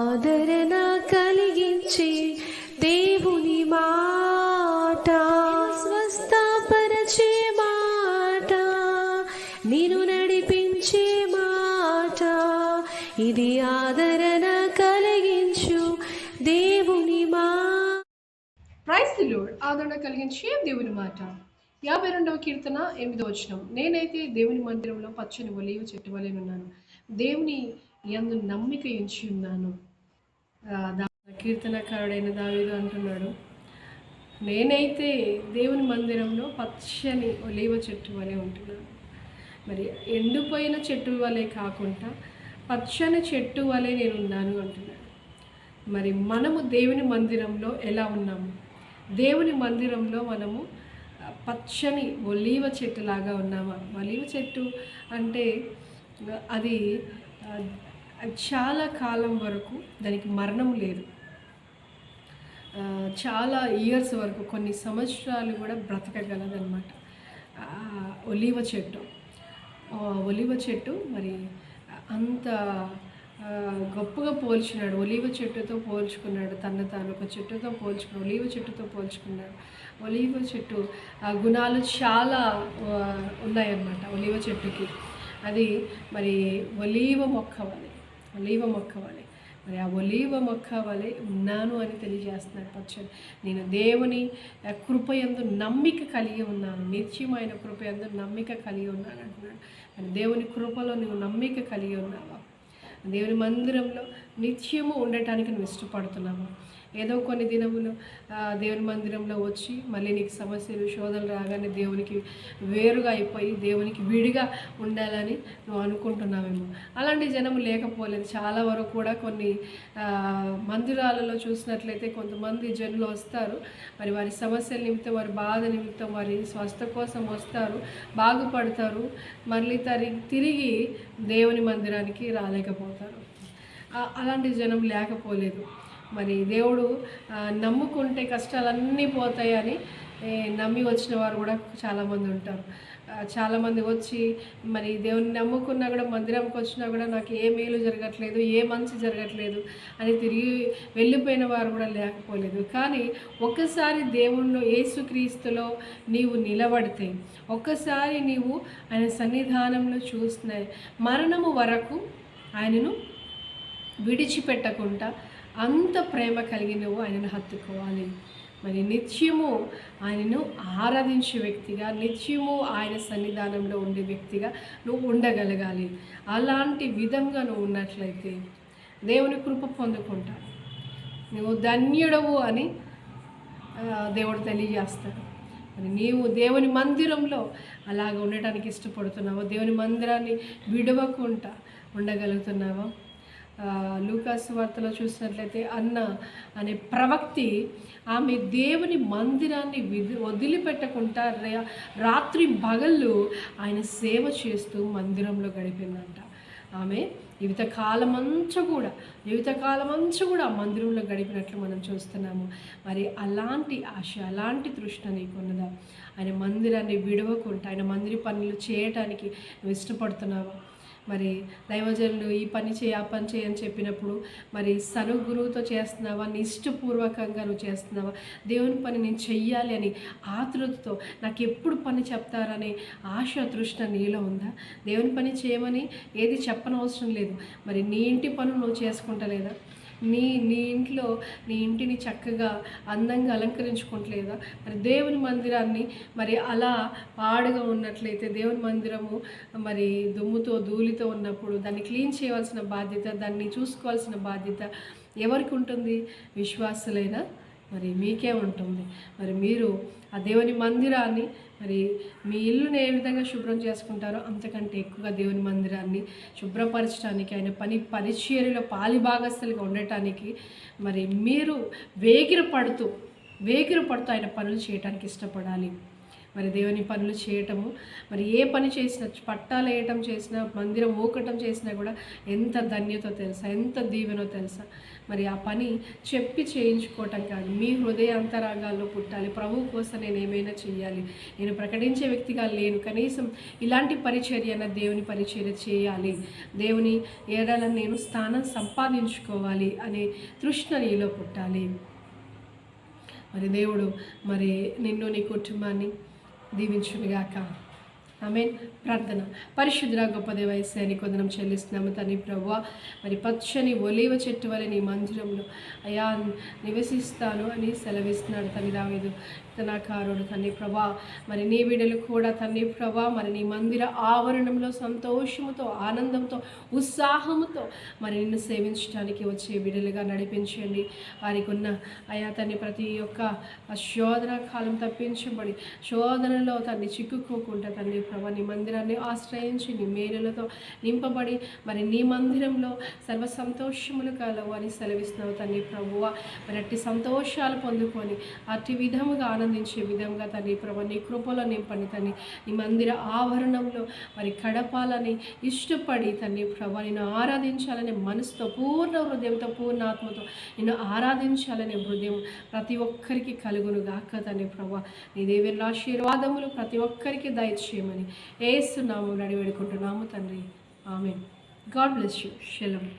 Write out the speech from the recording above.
ఆదరణ కలిగించి దేవుని మాట. స్వస్థపరచే మాట. నేను నడిపించే మాట. ఇది ఆదరణ కలిగించు దేవుని మా. ప్రైస్ లోడ్ ఆదరణ కలిగించే దేవుని మాట. యాభై రెండవ కీర్తన ఎనిమిదో వచనం. నేనైతే దేవుని మందిరంలో పచ్చని ఒలివ చెట్టు వలె ఉన్నాను. దేవుని ఎందు నమ్మిక ఎంచి ఉన్నాను. కీర్తనకారుడైన దావీదు అంటున్నాడు నేనైతే దేవుని మందిరంలో పచ్చని ఒలివ చెట్టు వలె ఉంటున్నాను. మరి ఎండిపోయిన చెట్టు వలె కాకుండా పచ్చని చెట్టు వలె నేను ఉన్నాను అంటున్నాడు. మరి మనము దేవుని మందిరంలో ఎలా ఉన్నాము? దేవుని మందిరంలో మనము పచ్చని ఒలీవ చెట్టు లాగా ఉన్నామా? ఒలీవ చెట్టు అంటే అది చాలా కాలం వరకు దానికి మరణం లేదు. చాలా ఇయర్స్ వరకు కొన్ని సంవత్సరాలు కూడా బ్రతకగలదన్నమాట. ఒలివ చెట్టు. ఒలివ చెట్టు మరి అంత గొప్పగా పోల్చినాడు. ఒలివ చెట్టుతో పోల్చుకున్నాడు తన తాను. ఒక చెట్టుతో పోల్చుకున్నాడు ఒలివ చెట్టుతో పోల్చుకున్నాడు. ఒలివ చెట్టు ఆ గుణాలు చాలా ఉన్నాయన్నమాట ఒలివ చెట్టుకి. అది మరి ఒలీవ మొక్క వలె ఒలీవ మొక్క వలె. మరి ఆ ఒలీవ మొక్క వలె ఉన్నాను అని తెలియజేస్తున్నాడు పచ్చని నేను దేవుని కృపయందు నమ్మిక కలిగి ఉన్నాను. నిత్యమైన కృపయందు నమ్మిక కలిగి ఉన్నాను అంటున్నాడు. మరి దేవుని కృపలో నువ్వు నమ్మిక కలిగి ఉన్నావా? దేవుని మందిరంలో నిత్యము ఉండటానికి నువ్వు ఇష్టపడుతున్నావా? ఏదో కొన్ని దినములు దేవుని మందిరంలో వచ్చి మళ్ళీ నీకు సమస్యలు శోధనలు రాగానే దేవునికి వేరుగా అయిపోయి దేవునికి విడిగా ఉండాలని నువ్వు అనుకుంటున్నావేమో. అలాంటి జనం లేకపోలేదు. చాలా వరకు కూడా కొన్ని మందిరాలలో చూసినట్లయితే కొంతమంది జనులు వస్తారు. మరి వారి సమస్యల నిమిత్తం వారి బాధ నిమిత్తం వారి స్వస్థ కోసం వస్తారు. బాగుపడతారు. మళ్ళీ తరి తిరిగి దేవుని మందిరానికి రాలేకపోతారు. అలాంటి జనం లేకపోలేదు. మరి దేవుడు నమ్ముకుంటే కష్టాలన్నీ పోతాయని నమ్మి వచ్చిన వారు కూడా చాలామంది ఉంటారు. చాలామంది వచ్చి మరి దేవుని నమ్ముకున్నా కూడా మందిరంకి వచ్చినా కూడా నాకు ఏ మేలు జరగట్లేదు ఏ మంచి జరగట్లేదు అని తిరిగి వెళ్ళిపోయిన వారు కూడా లేకపోలేదు. కానీ ఒక్కసారి దేవుణ్ణి యేసుక్రీస్తులో నీవు నిలబడితే ఒక్కసారి నీవు ఆయన సన్నిధానంలో చూసిన మరణము వరకు ఆయనను విడిచిపెట్టకుండా అంత ప్రేమ కలిగి నువ్వు ఆయనను హత్తుకోవాలి. మరి నిత్యము ఆయనను ఆరాధించే వ్యక్తిగా నిత్యము ఆయన సన్నిధానంలో ఉండే వ్యక్తిగా నువ్వు ఉండగలగాలి. అలాంటి విధంగా నువ్వు ఉన్నట్లయితే దేవుని కృప పొందుకుంటా. నువ్వు ధన్యుడవు అని దేవుడు తెలియజేస్తాడు. మరి నీవు దేవుని మందిరంలో అలాగ ఉండటానికి ఇష్టపడుతున్నావా? దేవుని మందిరాన్ని విడవకుండా ఉండగలుగుతున్నావా? లూకాస్ వార్తలో చూసినట్లయితే అన్న అనే ప్రవక్తి ఆమె దేవుని మందిరాన్ని వదిలిపెట్టకుండా రాత్రి పగళ్ళు ఆయన సేవ చేస్తూ మందిరంలో గడిపిందంట. ఆమె జీవిత కాలమంతా కూడా జీవిత కాలమంతా కూడా మందిరంలో గడిపినట్లు మనం చూస్తున్నాము. మరి అలాంటి ఆశ అలాంటి తృష్ణ నీకున్నదా? ఆయన మందిరాన్ని విడవకుండా ఆయన మందిర పనులు చేయటానికి నువ్వు ఇష్టపడుతున్నావా? మరి దైవజనులు ఈ పని చేయి ఆ పని చేయి అని చెప్పినప్పుడు మరి సను గురువుతో చేస్తున్నావా? నిష్టపూర్వకంగా నువ్వు చేస్తున్నావా? దేవుని పని నేను చెయ్యాలి అని ఆతృతతో నాకు ఎప్పుడు పని చెప్తారనే ఆశ తృష్ణ నీలో ఉందా? దేవుని పని చేయమని ఏది చెప్పనవసరం లేదు. మరి నీ ఇంటి పనులు నువ్వు చేసుకుంటలేదా? నీ నీ ఇంట్లో నీ ఇంటిని చక్కగా అందంగా అలంకరించుకోవట్లేదా మరి దేవుని మందిరాన్ని మరి అలా పాడుగా ఉన్నట్లయితే దేవుని మందిరము మరి దుమ్ముతో ధూళితో ఉన్నప్పుడు దాన్ని క్లీన్ చేయవలసిన బాధ్యత దాన్ని చూసుకోవాల్సిన బాధ్యత ఎవరికి ఉంటుంది? విశ్వాసులైన మరి మీకే ఉంటుంది. మరి మీరు ఆ దేవుని మందిరాన్ని మరి మీ ఇల్లుని ఏ విధంగా శుభ్రం చేసుకుంటారో అంతకంటే ఎక్కువగా దేవుని మందిరాన్ని శుభ్రపరచడానికి ఆయన పని పరిచర్యలో పాలిభాగస్తులుగా ఉండటానికి మరి మీరు వేగిర పడుతూ వేగిర పడుతూ ఆయన పనులు చేయడానికి ఇష్టపడాలి. మరి దేవుని పనులు చేయటము మరి ఏ పని చేసినా పట్టాలు వేయటం చేసినా మందిరం ఊకటం చేసినా కూడా ఎంత ధన్యత తెలుసా ఎంత దీవెనో తెలుసా. మరి ఆ పని చెప్పి చేయించుకోవటం కాదు మీ హృదయ అంతరాగాల్లో పుట్టాలి. ప్రభు కోసం నేను ఏమైనా చేయాలి నేను ప్రకటించే వ్యక్తిగా లేను. కనీసం ఇలాంటి పరిచర్య అన్న దేవుని పరిచర్య చేయాలి. దేవుని ఏడాల నేను స్థానం సంపాదించుకోవాలి అనే తృష్ణ నీలో పుట్టాలి. మరి దేవుడు మరి నిన్ను నీ కుటుంబాన్ని దీవించునుగాక. మీన్ ప్రార్థన. పరిశుద్ర గొప్ప దేవైశ్యాన్ని కొందనం చెల్లిస్తున్నాము తని ప్రభు మరి పచ్చని ఒలివ చెట్టు వలె నీ మందిరంలో అయా నివసిస్తాను అని సెలవిస్తున్నాడు తల్లి దావేదు. కీర్తనాకారుడు తండ్రి ప్రభా. మరి నీ బిడ్డలు కూడా తండ్రి ప్రభా. మరి నీ మందిర ఆవరణంలో సంతోషముతో ఆనందంతో ఉత్సాహముతో మరి నిన్ను సేవించడానికి వచ్చే బిడ్డలుగా నడిపించండి. వారికి ఉన్న అయా తన్ని ప్రతి ఒక్క శోధన కాలం తప్పించబడి శోధనలో తన్ని చిక్కుకోకుండా తండ్రి ప్రభా నీ మందిరాన్ని ఆశ్రయించి నీ మేలులతో నింపబడి మరి నీ మందిరంలో సర్వ సంతోషములు కలవు అని సెలవిస్తున్నావు తండ్రి ప్రభువ. మరి అట్టి సంతోషాలు పొందుకొని అట్టి విధముగా ఆనందించే విధంగా తండ్రి ప్రభు నీ కృపలో నింపండి తండ్రి నీ మందిర ఆవరణంలో మరి కడపాలని ఇష్టపడి తండ్రి ప్రభ నిన్ను ఆరాధించాలనే మనసుతో పూర్ణ హృదయంతో పూర్ణ ఆత్మతో నిన్ను ఆరాధించాలనే హృదయం ప్రతి ఒక్కరికి కలుగును గాక తండ్రి ప్రభు. నీ దేవుని ఆశీర్వాదములు ప్రతి ఒక్కరికి దయచేయమని ఏస్తున్నాము నడివేడుకుంటున్నాము తండ్రి. ఆమె గాడ్ బ్లెస్ యూ. షెలం